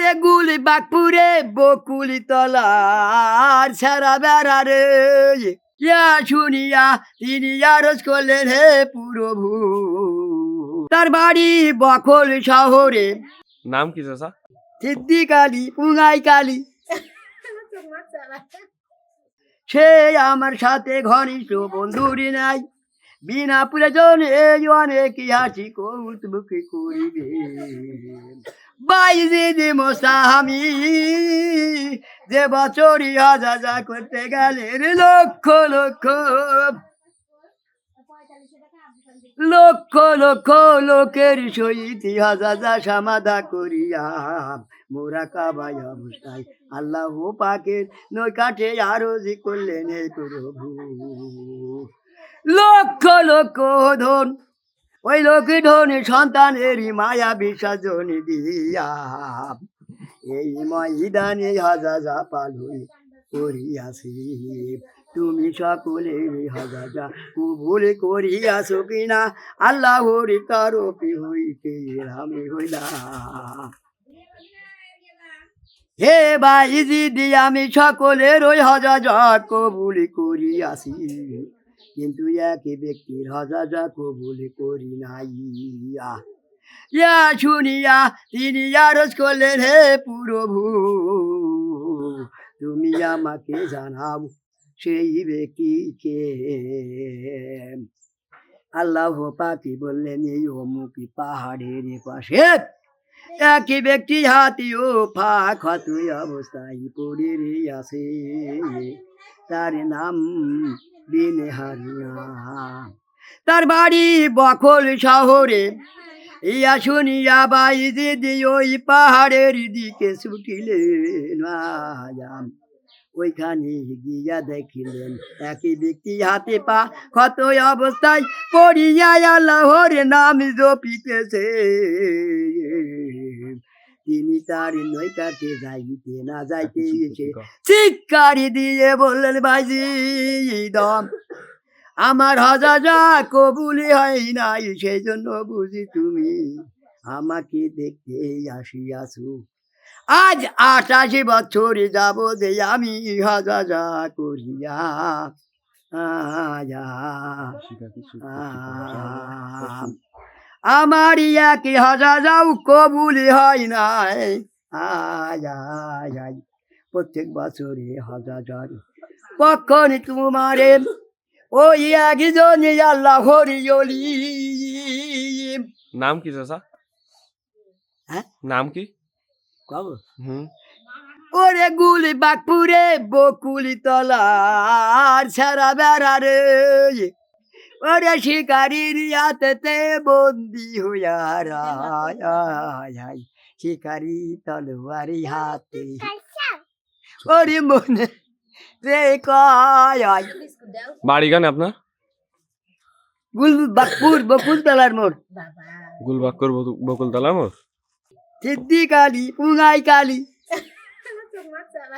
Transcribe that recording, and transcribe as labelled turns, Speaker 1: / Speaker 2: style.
Speaker 1: ওরে গুলি বাকপুরে বকুলি তলার সারা বেড়া রে। ইয়া শুনিয়া তিনি আরজ করলেন হে প্রভু। তার বাড়ি বকল শহরে।
Speaker 2: নাম কি চাচা?
Speaker 1: সিদ্ধি কালী পুঙ্গাই কালী সে আমার সাথে ঘনিষ্ঠ বন্ধুরি নাই। বিনা প্রয়োজনে অনেক হাসি কৌতুক করিবে বাইরে যে মশামি যে বছরই হাজা যা করতে গেলে লক্ষ লক্ষ। লক্ষ লক্ষ লোকের সহিত হাজা সমাধা করিয়া মোরা কাবাই অবস্থায় আল্লাহ পাকের নই কাঠে আরও যে করলেন হে প্রভু। লক্ষ লক্ষ ধন ওই লোক ধনে সন্তানেরই মায়া বিসর্জন দিয়া। এই ময়দানে হাজা যা পালন করিয়াছি। তুমি সকলে হাজা যা কবুল করিয়াছো কিনা? আল্লাহর তরফি হইতে আমি হইলাম। হে ভাই দিদি আমি সকলের ওই হাজা যা কবুল করিয়াছি। কিন্তু একই ব্যক্তির হাজা কবুল করি নাই। ইয়া শুনিয়া তিনি আরজ করলেন হে প্রভু তুমি আমাকে জানাও সেই ব্যক্তিকে। আল্লাহ পাকি বললেন এই অমুকি পাহাড়ের পাশে একই ব্যক্তি হাতি ও ফাঁক হতুই অবস্থায় পড়ে আছে তার নাম তার বাড়ি বখল শহরে, ইয়া শুনিয়া বাই দিদি ওই পাহাড়ের দিকে ছুটিলেন আয়াম ওইখানে গিয়া দেখিলেন, একই ব্যক্তি হাতে পা ক্ষত অবস্থায় পড়িয়া আল্লাহর নাম জপিতেছে। তার নৈকাতে যাইতে না যাইতে এসে চিৎকারি দিয়ে বললেন ভাইজি দম আমার হজাজা কবুলি হয় নাই সেই জন্য বুঝি তুমি আমাকে দেখতে আসিয়াছো আজ আটাশি বছরে যাব যে আমি হজা যা করিয়া আয়া আম। আমার ইয়াকে হাজারাও কবুলি হয় নাই। আয় আয় আয় প্রত্যেক বছরে হাজার কখন তোমারে ওই একজনে আল্লাহ হরিয়লি
Speaker 2: নাম কি চাচা?
Speaker 1: হ্যাঁ?
Speaker 2: নাম কি?
Speaker 1: কব।
Speaker 2: হুম।
Speaker 1: ওরে গুলি বাকপুরে বকুলি তলার সারা বেড়া রে। ওরে শিকারির ইয়াতেতে বন্দি হইয়া রায় আয় আয়। শিকারি তলোয়ারি হাতে। ওরে মনে রে কয়।
Speaker 2: বাড়ি গান আপনার?
Speaker 1: গুল বাকপুর বকুল তলার মোড়।
Speaker 2: গুলবাক্কর বকুলতলা মোর
Speaker 1: সিদ্ধি কালী পুঙ্গাই কালী।